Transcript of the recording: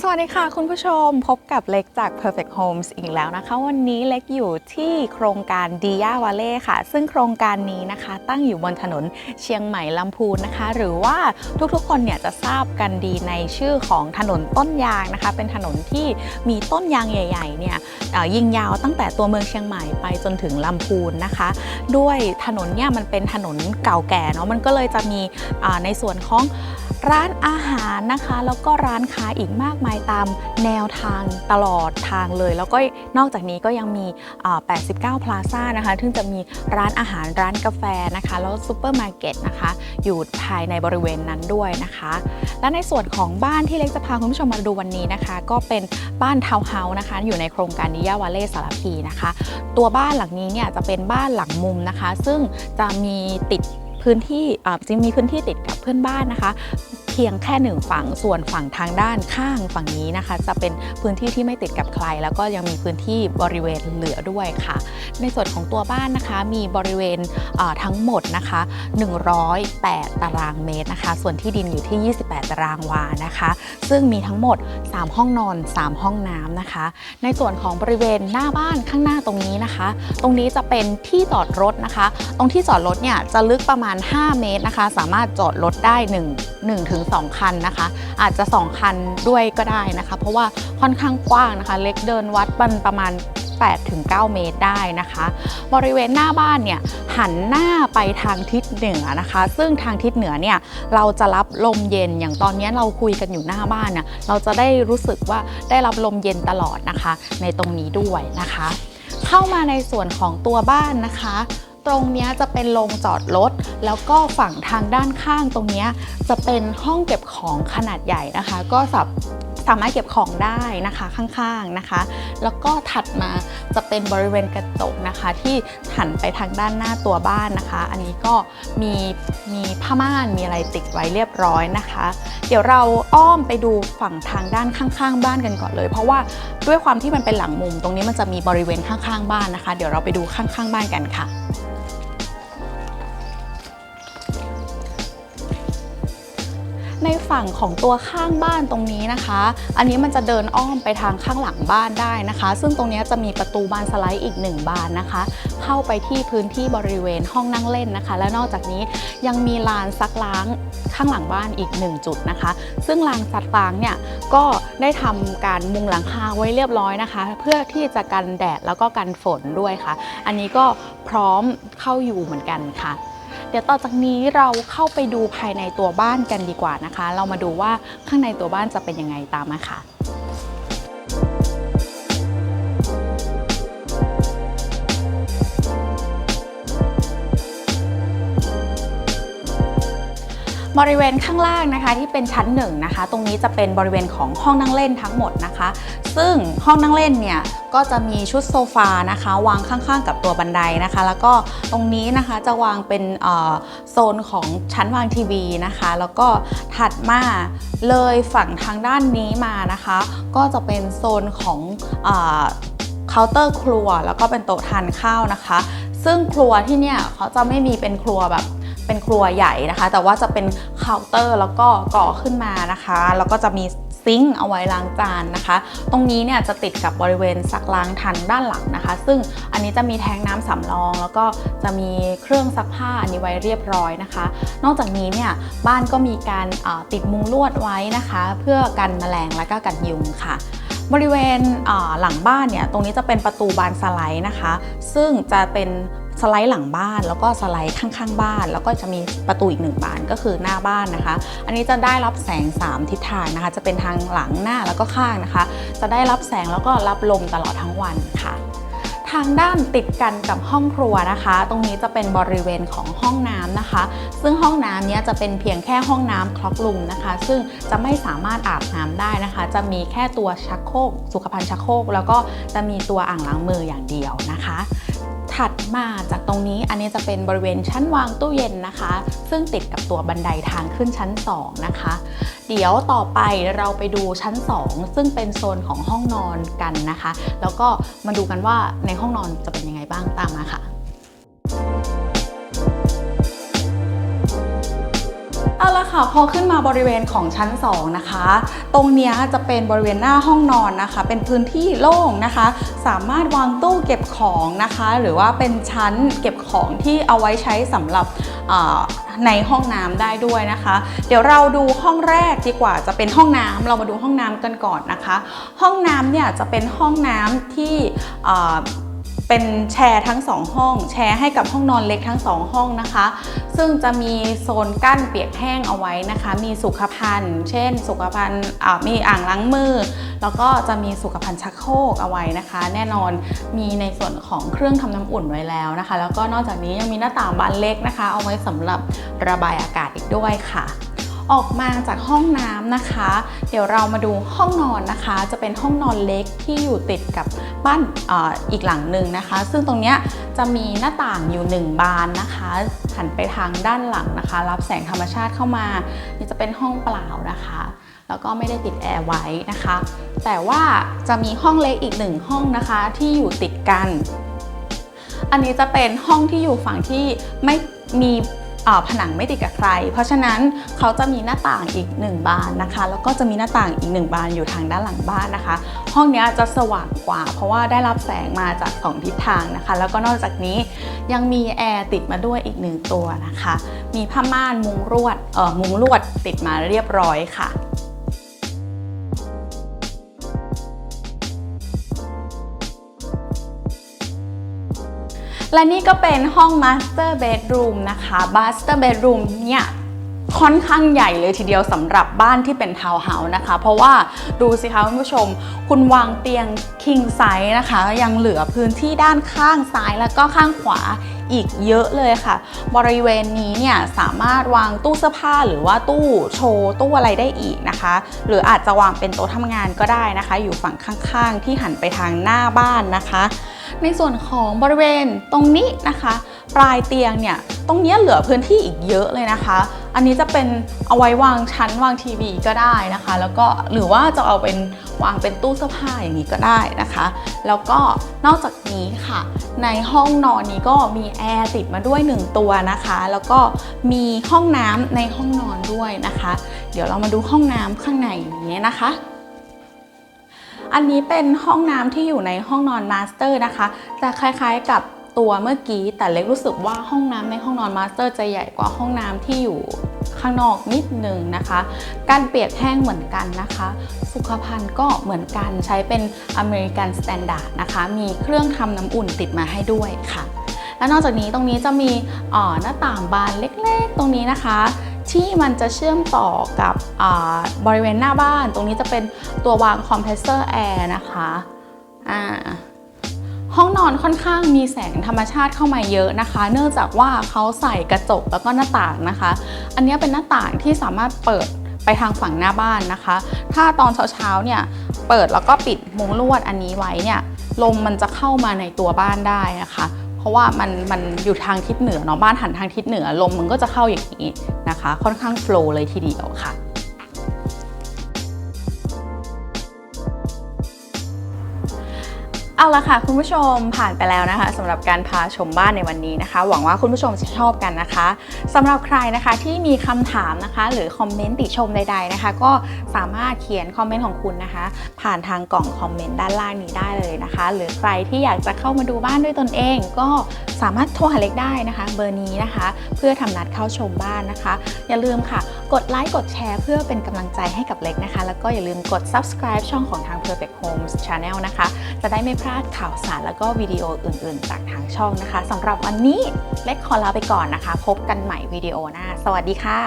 สวัสดีค่ะคุณผู้ชมพบกับเล็กจาก Perfect Homes อีกแล้วนะคะ วันนี้เล็กอยู่ที่โครงการดียาวาเล่ค่ะ ซึ่งโครงการนี้นะคะ ตั้งอยู่บนถนนเชียงใหม่ลำพูนนะคะ หรือว่าทุกๆคนเนี่ยจะทราบกันดีในชื่อของถนนต้นยางนะคะ เป็นถนนที่มีต้นยางใหญ่ๆเนี่ยยิงยาวตั้งแต่ตัวเมืองเชียงใหม่ไปจนถึงลำพูนนะคะ ด้วยถนนเนี่ยมันเป็นถนนเก่าแก่เนาะมันก็เลยจะมีในส่วนของ ร้านอาหารนะคะ แล้วก็ร้านค้าอีกมากมายตามแนวทางตลอดทางเลย แล้วก็นอกจากนี้ก็ยังมี 89 พลาซ่านะคะซึ่งจะมีร้านอาหารร้านกาแฟนะคะ แล้วซูเปอร์มาร์เก็ตนะคะ อยู่ภายในบริเวณนั้นด้วยนะคะ และในส่วนของบ้านที่เล็กจะพาคุณผู้ชมมาดูวันนี้นะคะ ก็เป็นบ้านทาวน์เฮาส์นะคะ อยู่ในโครงการนิยาวาเล่สารพีนะคะ ตัวบ้านหลังนี้เนี่ยจะเป็นบ้านหลังมุมนะคะ ซึ่งจะมีติด พื้นที่จริงมีพื้นที่ติดกับเพื่อนบ้านนะคะ พียงแค่หนึ่งฝั่งส่วนฝั่งทางด้านข้างฝั่งนี้นะคะ จะเป็นพื้นที่ที่ไม่ติดกับใคร แล้วก็ยังมีพื้นที่บริเวณเหลือด้วยค่ะ ในส่วนของตัวบ้านนะคะมีบริเวณทั้งหมดนะคะ 108 ตารางเมตรนะคะ ส่วนที่ดินอยู่ที่ 28 ตารางวานะคะ ซึ่งมีทั้งหมด 3 ห้องนอน 3 ห้องน้ำนะคะ ในส่วนของบริเวณหน้าบ้านข้างหน้าตรงนี้นะคะ ตรงนี้จะเป็นที่จอดรถนะคะ ตรงที่จอดรถเนี่ยจะลึกประมาณ 5 เมตรนะคะ สามารถจอดรถได้1 1ถึง2 คันนะคะ อาจจะ 2 คันด้วยก็ได้นะคะ เพราะว่าค่อนข้างกว้างนะคะ เล็กเดินวัดมันประมาณ8ถึง9เมตรได้นะคะ บริเวณหน้าบ้านเนี่ยหันหน้าไปทางทิศเหนือนะคะ ซึ่งทางทิศเหนือเนี่ยเราจะรับลมเย็นอย่างตอนนี้เราคุยกันอยู่หน้าบ้านน่ะเราจะได้รู้สึกว่าได้รับลมเย็นตลอดนะคะ ในตรงนี้ด้วยนะคะ เข้ามาในส่วนของตัวบ้านนะคะ ตรงนี้จะเป็นโรงจอดรถ แล้วก็ฝั่งทางด้านข้างตรงนี้จะเป็นห้องเก็บของขนาดใหญ่นะคะ ก็สับสามารถเก็บของได้นะคะข้างๆนะคะ แล้วก็ถัดมาจะเป็นบริเวณกระจกนะคะ ที่หันไปทางด้านหน้าตัวบ้านนะคะ อันนี้ก็มีมีผ้าม่านมีอะไรติดไว้เรียบร้อยนะคะ เดี๋ยวเราอ้อมไปดูฝั่งทางด้านข้างๆ บ้านกันก่อนเลย เพราะว่าด้วยความที่มันเป็นหลังมุมตรงนี้มันจะมีบริเวณข้างๆ บ้านนะคะ เดี๋ยวเราไปดูข้างๆ บ้านกันค่ะ ในฝั่งของตัวข้างบ้านตรงนี้นะคะ อันนี้มันจะเดินอ้อมไปทางข้างหลังบ้านได้นะคะ ซึ่งตรงนี้จะมีประตูบานสไลด์อีกหนึ่งบานนะคะ เข้าไปที่พื้นที่บริเวณห้องนั่งเล่นนะคะ และนอกจากนี้ยังมีลานซักล้างข้างหลังบ้านอีกหนึ่งจุดนะคะ ซึ่งลานซักล้างเนี่ยก็ได้ทำการมุงหลังคาไว้เรียบร้อยนะคะ เพื่อที่จะกันแดดแล้วก็กันฝนด้วยค่ะ อันนี้ก็พร้อมเข้าอยู่เหมือนกันค่ะ ดี๋ยวต่อจากนี้เราเข้าไปดูภายในตัวบ้านกันดีกว่านะคะ เรามาดูว่าข้างในตัวบ้านจะเป็นยังไงตามมาค่ะ บริเวณข้างล่างนะคะที่เป็นชั้นหนึ่งนะคะ ตรงนี้จะเป็นบริเวณของห้องนั่งเล่นทั้งหมดนะคะ ซึ่งห้องนั่งเล่นเนี่ยก็จะมีชุดโซฟานะคะ วางข้างๆ กับตัวบันไดนะคะ แล้วก็ตรงนี้นะคะจะวางเป็นโซนของชั้นวางทีวีนะคะ แล้วก็ถัดมาเลยฝั่งทางด้านนี้มานะคะ ก็จะเป็นโซนของเคาน์เตอร์ครัว แล้วก็เป็นโต๊ะทานข้าวนะคะ ซึ่งครัวที่เนี่ยเขาจะไม่มีเป็นครัวแบบ เป็นครัวใหญ่นะคะ แต่ว่าจะเป็นเคาน์เตอร์แล้วก็ก่อขึ้นมานะคะ แล้วก็จะมีซิงค์เอาไว้ล้างจานนะคะ ตรงนี้เนี่ยจะติดกับบริเวณซักล้างทันด้านหลังนะคะ ซึ่งอันนี้จะมีแทงน้ำสำรอง แล้วก็จะมีเครื่องซักผ้าอันนี้ไว้เรียบร้อยนะคะ นอกจากนี้เนี่ยบ้านก็มีการติดมุงลวดไว้นะคะ เพื่อกันแมลงและก็กันยุงค่ะบริเวณหลังบ้านเนี่ยตรงนี้จะเป็นประตูบานสไลด์นะคะ ซึ่งจะเป็น สไลด์หลังบ้านแล้วก็สไลด์ข้างๆ บ้าน แล้วก็จะมีประตูอีกหนึ่งบานก็คือหน้าบ้านนะคะ อันนี้จะได้รับแสง 3 ทิศทางนะคะ จะเป็นทางหลังหน้าแล้วก็ข้างนะคะ จะได้รับแสงแล้วก็รับลมตลอดทั้งวันค่ะทางด้านติดกันกับห้องครัวนะคะ ตรงนี้จะเป็นบริเวณของห้องน้ำนะคะ ซึ่งห้องน้ำเนี้ยจะเป็นเพียงแค่ห้องน้ำคล็อกลุมนะคะ ซึ่งจะไม่สามารถอาบน้ำได้นะคะ จะมีแค่ตัวชักโครกสุขภัณฑ์ชักโครกแล้วก็จะมีตัวอ่างล้างมืออย่างเดียวนะคะ ถัดมาจากตรงนี้อันนี้จะเป็นบริเวณชั้นวางตู้เย็นนะคะ ซึ่งติดกับตัวบันไดทางขึ้นชั้น 2 นะคะ เดี๋ยวต่อไปเราไปดูชั้น 2 ซึ่งเป็นโซนของห้องนอนกันนะคะ แล้วก็มาดูกันว่าในห้องนอนจะเป็นยังไงบ้างตามมาค่ะ เอาละค่ะพอขึ้นมาบริเวณของชั้น 2 นะคะ ตรงนี้จะเป็นบริเวณหน้าห้องนอนนะคะ เป็นพื้นที่โล่งนะคะ สามารถวางตู้เก็บของนะคะ หรือว่าเป็นชั้นเก็บของที่เอาไว้ใช้สำหรับในห้องน้ำได้ด้วยนะคะ เดี๋ยวเราดูห้องแรกดีกว่าจะเป็นห้องน้ำเรามาดูห้องน้ำกันก่อนนะคะ ห้องน้ำเนี่ยจะเป็นห้องน้ำที่ เป็นแชร์ทั้งสองห้อง แชร์ให้กับห้องนอนเล็กทั้งสองห้องนะคะ ซึ่งจะมีโซนกั้นเปียกแห้งเอาไว้นะคะ มีสุขภัณฑ์ เช่น สุขภัณฑ์มีอ่างล้างมือ แล้วก็จะมีสุขภัณฑ์ชักโครกเอาไว้นะคะ แน่นอนมีในส่วนของเครื่องทำน้ำอุ่นไว้แล้วนะคะ แล้วก็นอกจากนี้ยังมีหน้าต่างบานเล็กนะคะ เอาไว้สำหรับระบายอากาศอีกด้วยค่ะ ออกมาจากห้องน้ำนะคะ เดี๋ยวเรามาดูห้องนอนนะคะ จะเป็นห้องนอนเล็กที่อยู่ติดกับบ้านออีกหลังหนึ่งนะคะ ซึ่งตรงนี้จะมีหน้าต่างอยู่หนึ่งบานนะคะ หันไปทางด้านหลังนะคะ รับแสงธรรมชาติเข้ามา นี่จะเป็นห้องเปล่านะคะแล้วก็ไม่ได้ติดแอร์ไว้นะคะ แต่ว่าจะมีห้องเล็กอีกหนึ่งห้องนะคะที่อยู่ติดกัน อันนี้จะเป็นห้องที่อยู่ฝั่งที่ไม่มี ผนังไม่ติดกับใคร เพราะฉะนั้นเขาจะมีหน้าต่างอีกหนึ่งบานนะคะ แล้วก็จะมีหน้าต่างอีกหนึ่งบานอยู่ทางด้านหลังบ้านนะคะ ห้องนี้จะสว่างกว่า เพราะว่าได้รับแสงมาจากสองทิศทางนะคะ แล้วก็นอกจากนี้ยังมีแอร์ติดมาด้วยอีกหนึ่งตัวนะคะ มีผ้าม่านมุงลวดเอ่อมุงลวดติดมาเรียบร้อยค่ะ และนี่ก็เป็นห้อง Master Bedroom นะคะ Master Bedroom เนี่ยค่อนข้างใหญ่เลยทีเดียวสำหรับบ้านที่เป็นทาวน์เฮาส์นะคะ เพราะว่าดูสิคะคุณผู้ชม คุณวางเตียง king size นะคะ ยังเหลือพื้นที่ด้านข้างซ้ายแล้วก็ข้างขวาอีกเยอะเลยค่ะ บริเวณนี้เนี่ยสามารถวางตู้เสื้อผ้าหรือว่าตู้โชว์ตู้อะไรได้อีกนะคะ หรืออาจจะวางเป็นโต๊ะทำงานก็ได้นะคะ อยู่ฝั่งข้างๆ ที่หันไปทางหน้าบ้านนะคะ ในส่วนของบริเวณตรงนี้นะคะ ปลายเตียงเนี่ยตรงนี้เหลือพื้นที่อีกเยอะเลยนะคะ อันนี้จะเป็นเอาไว้วางชั้นวางทีวีก็ได้นะคะ แล้วก็หรือว่าจะเอาเป็นวางเป็นตู้เสื้อผ้าอย่างนี้ก็ได้นะคะ แล้วก็นอกจากนี้ค่ะ ในห้องนอนนี้ก็มีแอร์ติดมาด้วย 1 ตัวนะคะ แล้วก็มีห้องน้ำในห้องนอนด้วยนะคะ เดี๋ยวเรามาดูห้องน้ำข้างในอย่างนี้นะคะ อันนี้เป็นห้องน้ำที่อยู่ในห้องนอนมาสเตอร์นะคะจะคล้ายๆกับตัวเมื่อกี้ แต่เล็กรู้สึกว่าห้องน้ำในห้องนอนมาสเตอร์จะใหญ่กว่าห้องน้ำที่อยู่ข้างนอกนิดนึงนะคะการเปียกแห้งเหมือนกันนะคะ สุขภัณฑ์ก็เหมือนกันใช้เป็นอเมริกันสแตนดาร์ดนะคะ มีเครื่องทำน้ำอุ่นติดมาให้ด้วยค่ะ และนอกจากนี้ตรงนี้จะมีอ่อหน้าต่างบานเล็กๆ ตรงนี้นะคะ ที่มันจะเชื่อมต่อกับบริเวณหน้าบ้าน ตรงนี้จะเป็นตัววางคอมเพรสเซอร์แอร์นะคะอ่าห้องนอนค่อนข้างมีแสงธรรมชาติเข้ามาเยอะนะคะ เนื่องจากว่าเขาใส่กระจกแล้วก็หน้าต่างนะคะ อันนี้เป็นหน้าต่างที่สามารถเปิดไปทางฝั่งหน้าบ้านนะคะ ถ้าตอนเช้าๆเนี่ยเปิดแล้วก็ปิดมุงลวดอันนี้ไว้เนี่ยลมมันจะเข้ามาในตัวบ้านได้นะคะ เพราะว่ามันมันอยู่ทางทิศเหนือเนาะบ้านหันทางทิศเหนือลมมันก็จะเข้าอย่างนี้ คะค่อนข้างโฟล์เลยทีเดียวค่ะ เอาละค่ะ คุณผู้ชมผ่านไปแล้วนะคะสำหรับการพาชมบ้านในวันนี้นะคะ หวังว่าคุณผู้ชมจะชอบกันนะคะสำหรับใครนะคะที่มีคำถามนะคะ หรือคอมเมนต์ติชมใด ๆนะคะ ก็สามารถเขียนคอมเมนต์ของคุณนะคะ ผ่านทางกล่องคอมเมนต์ด้านล่างนี้ได้เลยนะคะ หรือใครที่อยากจะเข้ามาดูบ้านด้วยตนเอง ก็สามารถโทรหาเล็กได้นะคะ เบอร์นี้นะคะ เพื่อทำนัดเข้าชมบ้านนะคะ อย่าลืมค่ะ กดไลค์กดแชร์เพื่อเป็นกำลังใจให้กับเล็กนะคะ แล้วก็อย่าลืมกด subscribe ช่องของทาง Perfect Homes Channel นะคะ จะได้ไม่พลาดาดข่าวสารแล้วก็วิดีโออื่นๆ จากทางช่องนะคะสำหรับวันนี้เล็กขอลาไปก่อนนะคะ พบกันใหม่วิดีโอหน้า สวัสดีค่ะ